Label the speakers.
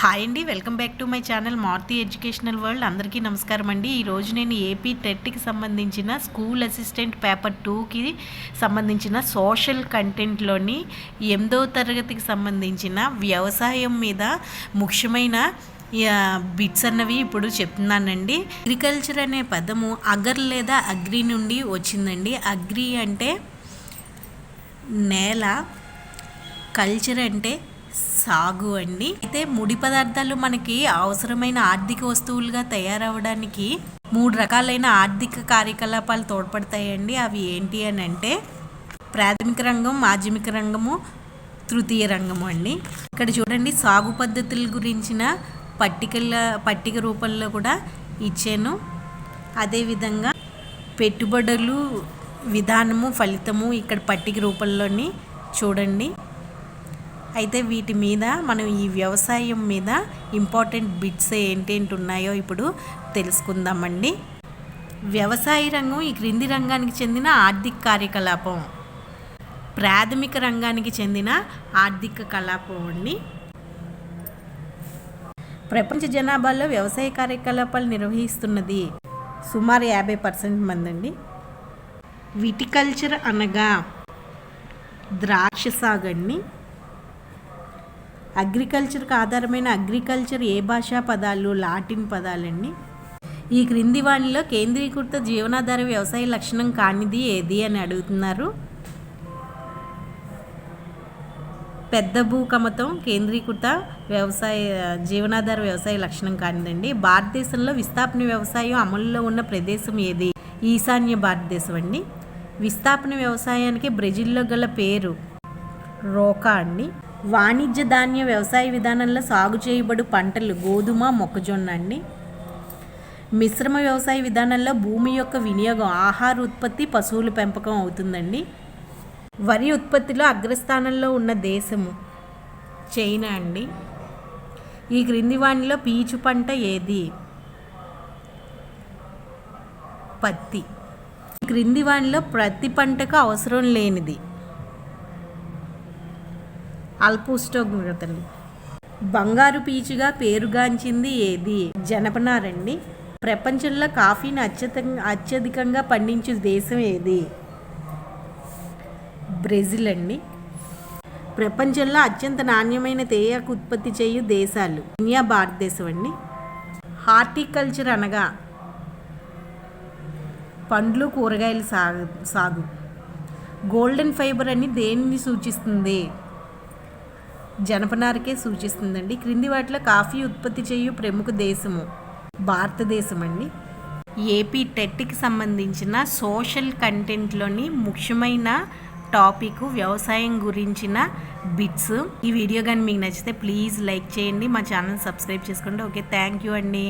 Speaker 1: Hi అండి welcome back to my channel Maruti educational world. అందరికీ నమస్కారం అండి. ఈరోజు నేను ఏపీ టెట్కి సంబంధించిన స్కూల్ అసిస్టెంట్ పేపర్ టూకి సంబంధించిన సోషల్ కంటెంట్లోని ఎనిమిదవ తరగతికి సంబంధించిన వ్యవసాయం మీద ముఖ్యమైన బిట్స్ అన్నవి ఇప్పుడు చెప్తున్నానండి. అగ్రికల్చర్ అనే పదము అగర్ లేదా అగ్రి నుండి వచ్చిందండి. అగ్రి అంటే నేల కల్చర్ అంటే సాగు అండి. అయితే ముడి పదార్థాలు మనకి అవసరమైన ఆర్థిక వస్తువులుగా తయారవడానికి మూడు రకాలైన ఆర్థిక కార్యకలాపాలు తోడ్పడతాయండి. అవి ఏంటి అని అంటే ప్రాథమిక రంగం మాధ్యమిక రంగము తృతీయ రంగము అండి. ఇక్కడ చూడండి సాగు పద్ధతుల గురించిన పట్టికల పట్టిక రూపంలో కూడా ఇచ్చాను. అదేవిధంగా పెట్టుబడులు విధానము ఫలితము ఇక్కడ పట్టిక రూపంలోని చూడండి. అయితే వీటి మీద మనం ఈ వ్యవసాయం మీద ఇంపార్టెంట్ బిట్స్ ఏంటేంటి ఉన్నాయో ఇప్పుడు తెలుసుకుందామండి. వ్యవసాయ రంగం ఈ క్రింది రంగానికి చెందిన ఆర్థిక కార్యకలాపం. ప్రాథమిక రంగానికి చెందిన ఆర్థిక కలాపం అండి. ప్రపంచ జనాభాలో వ్యవసాయ కార్యకలాపాలు నిర్వహిస్తున్నది సుమారు యాభై పర్సెంట్ మంది అండి. విటికల్చర్ అనగా ద్రాక్ష సాగు అండి. అగ్రికల్చర్కి ఆధారమైన అగ్రికల్చర్ ఏ భాషా పదాలు లాటిన్ పదాలండి ఈ క్రింది వాణిలో కేంద్రీకృత జీవనాధార వ్యవసాయ లక్షణం కానిది ఏది అని అడుగుతున్నారు. పెద్ద భూకమతం కేంద్రీకృత వ్యవసాయ జీవనాధార వ్యవసాయ లక్షణం కానిదండి. భారతదేశంలో విస్థాపన వ్యవసాయం అమలులో ఉన్న ప్రదేశం ఏది? ఈశాన్య భారతదేశం అండి. విస్థాపన వ్యవసాయానికి బ్రెజిల్లో గల పేరు రోకా అండి. వాణిజ్య ధాన్య వ్యవసాయ విధానంలో సాగు చేయబడు పంటలు గోధుమ మొక్కజొన్న అండి మిశ్రమ వ్యవసాయ విధానంలో భూమి యొక్క వినియోగం ఆహార ఉత్పత్తి పశువుల పెంపకం అవుతుందండి. వరి ఉత్పత్తిలో అగ్రస్థానంలో ఉన్న దేశము చైనా అండి. ఈ క్రింది వాణిలో పీచు పంట ఏది? పత్తి. క్రింది వాణిలో ప్రతి పంటకు అవసరం లేనిది. అల్పోష్ణోగ్రతలు బంగారు పీచుగా పేరుగాంచింది ఏది? జనపనారండి ప్రపంచంలో కాఫీని అత్యత అత్యధికంగా పండించే దేశం ఏది? బ్రెజిల్ అండి ప్రపంచంలో అత్యంత నాణ్యమైన తేయాకు ఉత్పత్తి చేయు దేశాలు ఇండియా భారతదేశం అండి హార్టికల్చర్ అనగా పండ్లు కూరగాయలు సాగు సాగు. గోల్డెన్ ఫైబర్ అని దేనిని సూచిస్తుంది? జనపనారకే సూచిస్తుందండి. క్రింది వాటిలో కాఫీ ఉత్పత్తి చేయు ప్రముఖ దేశము భారతదేశం అండి ఏపీ టెట్కి సంబంధించిన సోషల్ కంటెంట్లోని ముఖ్యమైన టాపిక్ వ్యవసాయం గురించిన బిట్స్. ఈ వీడియో కానీ మీకు నచ్చితే ప్లీజ్ లైక్ చేయండి. మా ఛానల్ సబ్స్క్రైబ్ చేసుకోండి. ఓకే థ్యాంక్ యూ అండి.